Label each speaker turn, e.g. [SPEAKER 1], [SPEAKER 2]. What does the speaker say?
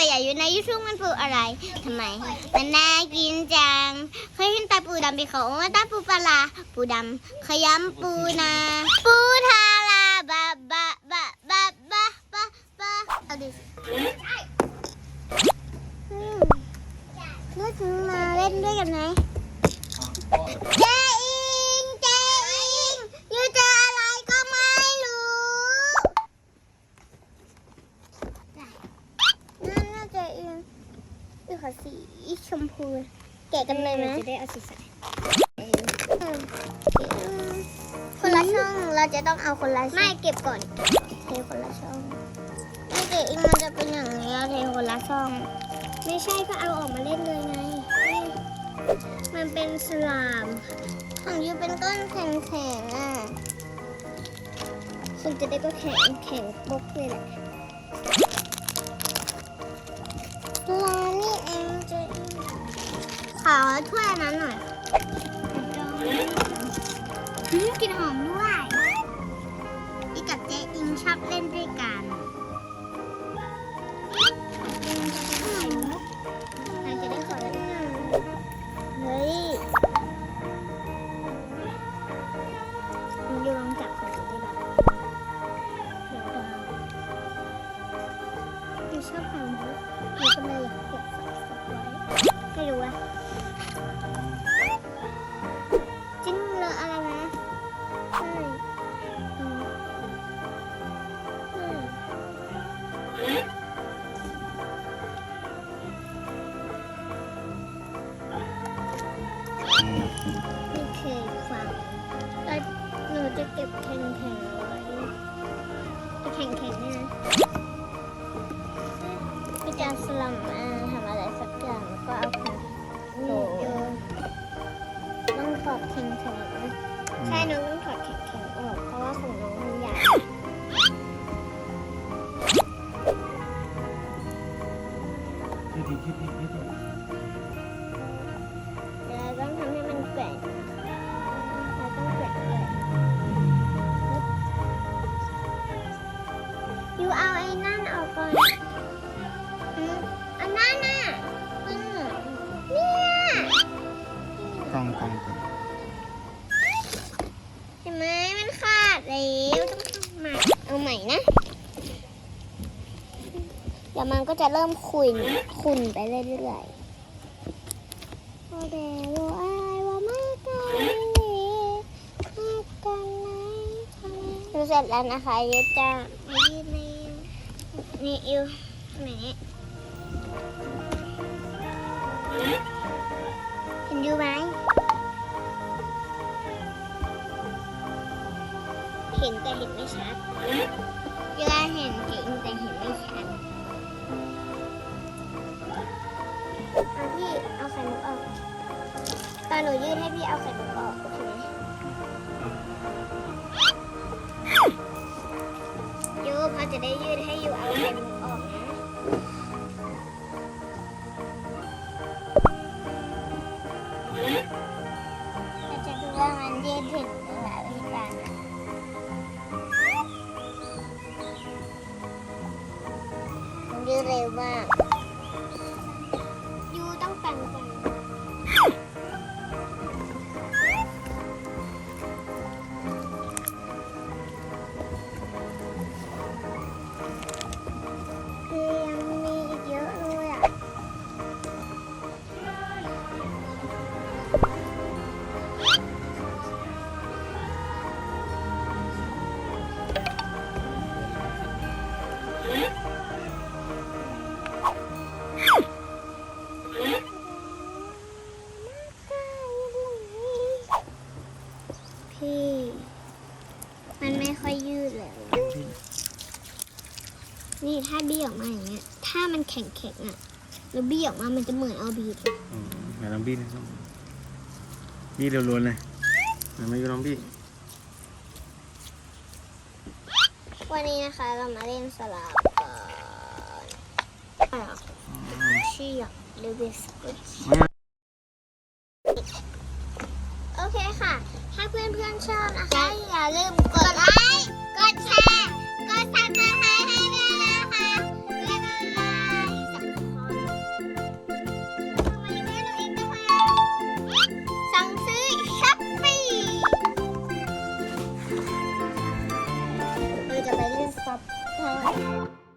[SPEAKER 1] เลยอยากอยู่ในยูทูบมันปูอะไรทำไม มันน่ากินจัง เคยเห็นตาปูดำไปเขาว่าตาปูปลา ปูดำขยำปูนา ปูทาราบะบะบะบะบะบะบะเอาดิอืมนึกถึงมาเล่นด้วยกันไหมเจอิงเจอิงอยู่เจออะไรก็ไม่รู้ นั่นน่าจะเองอีขอสี ชมพู แกะกันเลยไหม
[SPEAKER 2] จะได้เอาสีใส
[SPEAKER 1] อืมคนละช่องเราจะต้องเอาคนละช่อง
[SPEAKER 2] ไม่เก็บก่อน
[SPEAKER 1] เทคนละช่องไม่เกะเองมันจะเป็นอย่างนี้เทคนละช่อง
[SPEAKER 2] ไม่ใช่ก็เอาออกมาเล่นเลยไง มันเป็นสลาม
[SPEAKER 1] ของยูเป็นก้อนแข็งๆอะ
[SPEAKER 2] คุณจะได้ก็แข็งแข็งบกเลยแหละ
[SPEAKER 1] ขอถ้วยนั้นหน่อย
[SPEAKER 2] กินหอมด้วย
[SPEAKER 1] จะ
[SPEAKER 2] เก็บแข็งแข็งๆเอาไว้แข็งแข็งๆเนี่ยนะ
[SPEAKER 1] พี่จะสลัมมาทำอะไรสักอย่างแล้วก็เอาของโห
[SPEAKER 2] โยน
[SPEAKER 1] ต้องถอดแข็งๆนะ
[SPEAKER 2] ใช่น้องต้องถอดแข็งแข็งๆออกเพราะว่าของน้องมันใหญ่
[SPEAKER 3] ยืดดียืดดียืด
[SPEAKER 1] กก่อนอืมอันนั้นน่ะอืมเนี่ย
[SPEAKER 3] กล้องกล้องกล้อง
[SPEAKER 1] เห็นไหมมันขาดแล้วต้องทำใหม่เอาใหม่นะ เดี๋ยวมันก็จะเริ่มขุนขุนไปเรื่อยๆโอเดโวอายว่าไม่กันเลยไม่กันเลยดูเสร็จแล้วนะคะเยจ้านี่นี่ นี่อิวไหนเห็นยูไหม
[SPEAKER 2] เห็นแต่เห็นไม่ชัด
[SPEAKER 1] เวลาเห็นจริงแต่เห็นไม่ชัด
[SPEAKER 2] เอาพี่เอาไข่มุกออกตอนหนูยื่นให้พี่เอาไข่มุกออก เรา
[SPEAKER 1] จะดูว่ามันยืดถึงหรือเปล่าพี่ปานมันยืดเร็วมาก
[SPEAKER 2] ยูต้องแปรงฟัน ไม่ค่อยยืดแล้วนี่ถ้าบี้ออกมาอย่างเงี้ย ถ้ามันแข็งแข็งๆอะแล้วบี้ออกมามันจะเหมือนเอาบีบ
[SPEAKER 3] อ๋อไหนลองบี้นะลองบี้เร็วๆเลยไหนมาอยู่ลองบี้
[SPEAKER 1] วันนี้นะคะเรามาเล่นสลับกัน
[SPEAKER 2] อ๋อ
[SPEAKER 1] เชียหรือบิสกุต
[SPEAKER 3] มา
[SPEAKER 1] โอเคค่ะ ถ้าเพื่อนๆชอบนะคะ